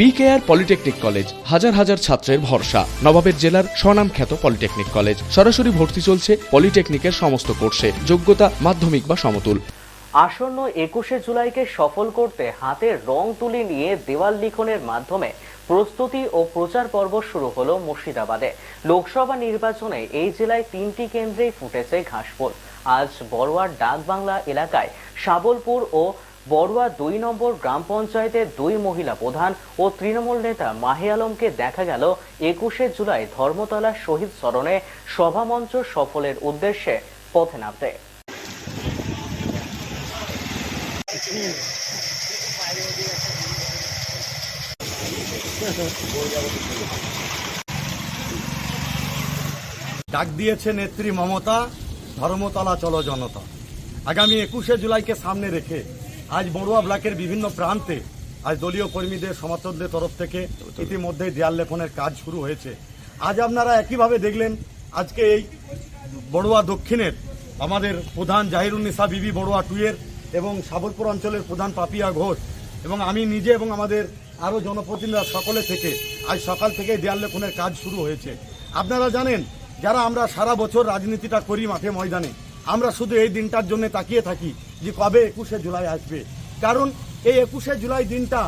BKR polytechnic college হাজার হাজার ছাত্রের ভরসা। নবাবের জেলার স্বনামখ্যাত পলিটেকনিক কলেজ সরাসরি ভর্তি চলছে পলিটেকনিকের সমস্ত কোর্সে। যোগ্যতা মাধ্যমিক বা সমতুল। আসন্ন একুশে জুলাইকে সফল করতে হাতে রং তুলি নিয়ে দেওয়াল লিখনের মাধ্যমে প্রস্তুতি ও প্রচার পর্ব শুরু হলো মুর্শিদাবাদে। লোকসভা নির্বাচনে এই জেলায় তিনটি কেন্দ্রেই ফুটেছে ঘাসফুল। আজ বড়ুয়ার ডাকবাংলা এলাকায় শাবলপুর ও বড়ুয়া দুই নম্বর গ্রাম পঞ্চায়েতের দুই মহিলা প্রধান ও তৃণমূল নেতা মাহে আলমকে দেখা গেল একুশে জুলাই ধর্মতলা শহীদ স্মরণে সভামঞ্চ সফলের উদ্দেশ্যে পথে নামতে। ডাক দিয়েছে নেত্রী মমতা, ধর্মতলা চলো জনতা। আগামী একুশে জুলাইকে সামনে রেখে আজ বড়ুয়া ব্লকের বিভিন্ন প্রান্তে আজ দলীয় কর্মীদের, সমর্থকদের তরফ থেকে ইতিমধ্যে দেয়াল লেখনের কাজ শুরু হয়েছে। আজ আপনারা একইভাবে দেখলেন, আজকে এই বড়ুয়া দক্ষিণের আমাদের প্রধান জাহিরুন্নিসা বিবি বড়ুয়া টুয়ের এবং সাবরপুর অঞ্চলের প্রধান পাপিয়া ঘোষ এবং আমি নিজে এবং আমাদের আরও জনপ্রতিনিধিরা সকলে থেকে আজ সকাল থেকে দেয়াল লেখনের কাজ শুরু হয়েছে। আপনারা জানেন, যারা আমরা সারা বছর রাজনীতিটা করি মাঠে ময়দানে আমরা শুধু এই দিনটার জন্য তাকিয়ে থাকি যে কবে একুশে জুলাই আসবে। কারণ এই একুশে জুলাই দিনটা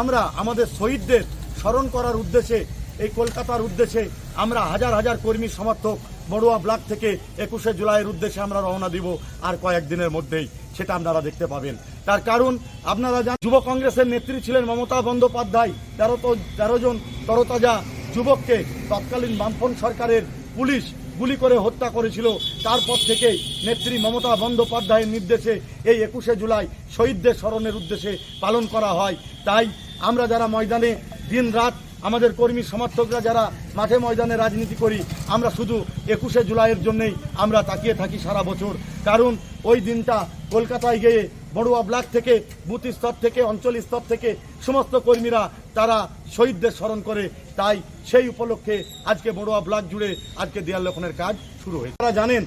আমরা আমাদের শহীদদের স্মরণ করার উদ্দেশ্যে, এই কলকাতার উদ্দেশ্যে আমরা হাজার হাজার কর্মী সমর্থক বড়ুয়া ব্লক থেকে একুশে জুলাইয়ের উদ্দেশ্যে আমরা রওনা দিব আর কয়েকদিনের মধ্যেই সেটা আপনারা দেখতে পাবেন। তার কারণ আপনারা জানেন, যুব কংগ্রেসের নেত্রী ছিলেন মমতা বন্দ্যোপাধ্যায়। তেরো তো তেরো জন তরতাজা যুবককে তৎকালীন বামফ্রন্ট সরকারের পুলিশ গুলি করে হত্যা করেছিল। তারপর থেকেই নেত্রী মমতা বন্দ্যোপাধ্যায়ের নির্দেশে এই একুশে জুলাই শহীদদের স্মরণের উদ্দেশ্যে পালন করা হয়। তাই আমরা যারা ময়দানে দিন রাত আমাদের কর্মী সমর্থকরা যারা মাঠে ময়দানে রাজনীতি করি, আমরা শুধু একুশে জুলাইয়ের জন্যেই আমরা তাকিয়ে থাকি সারা বছর। কারণ ওই দিনটা কলকাতায় গিয়ে বড়ুয়া ব্লক থেকে বুথ স্তর থেকে অঞ্চল স্তর থেকে সমস্ত কর্মীরা তারা শহীদদের স্মরণ করে। তাই সেই উপলক্ষে আজকে বড়ুয়া ব্লক জুড়ে আজকে দেয়াল লেখনের কাজ শুরু হয়েছে। তারা জানেন,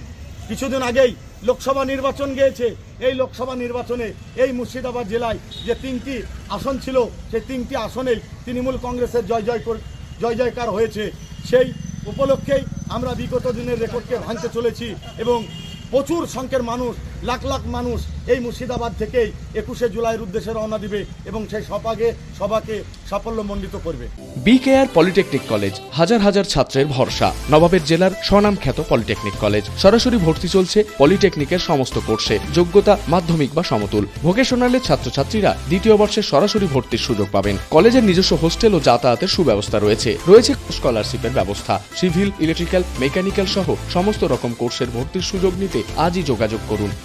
কিছুদিন আগেই লোকসভা নির্বাচন গিয়েছে। এই লোকসভা নির্বাচনে এই মুর্শিদাবাদ জেলায় যে তিনটি আসন ছিল, সেই তিনটি আসনেই তৃণমূল কংগ্রেসের জয় জয় জয় জয়কার হয়েছে। সেই উপলক্ষেই আমরা বিগত দিনের রেকর্ডকে ভাঙতে চলেছি এবং প্রচুর সংখ্যের মানুষ লাখ লাখ মানুষ এই মুর্শিদাবাদ থেকেই একুশে জুলাইয়ের উদ্দেশ্যে রওনা দিবে এবং সেই সভাকে সভাকে সাফল্যমণ্ডিত করবে। বিকেআর পলিটেকনিক কলেজ হাজার হাজার ছাত্রের ভরসা। নবাবের জেলার স্বনামখ্যাত পলিটেকনিক কলেজ সরাসরি ভর্তি চলছে পলিটেকনিকের সমস্ত কোর্সে। যোগ্যতা, মাধ্যমিক বা সমতুল। ভোকেশনালের ছাত্রছাত্রীরা দ্বিতীয় বর্ষে সরাসরি ভর্তির সুযোগ পাবেন। কলেজের নিজস্ব হোস্টেল ও যাতায়াতের সুব্যবস্থা রয়েছে। রয়েছে স্কলারশিপের ব্যবস্থা। সিভিল, ইলেকট্রিক্যাল, মেকানিক্যাল সহ সমস্ত রকম কোর্সের ভর্তির সুযোগ নিতে আজই যোগাযোগ করুন।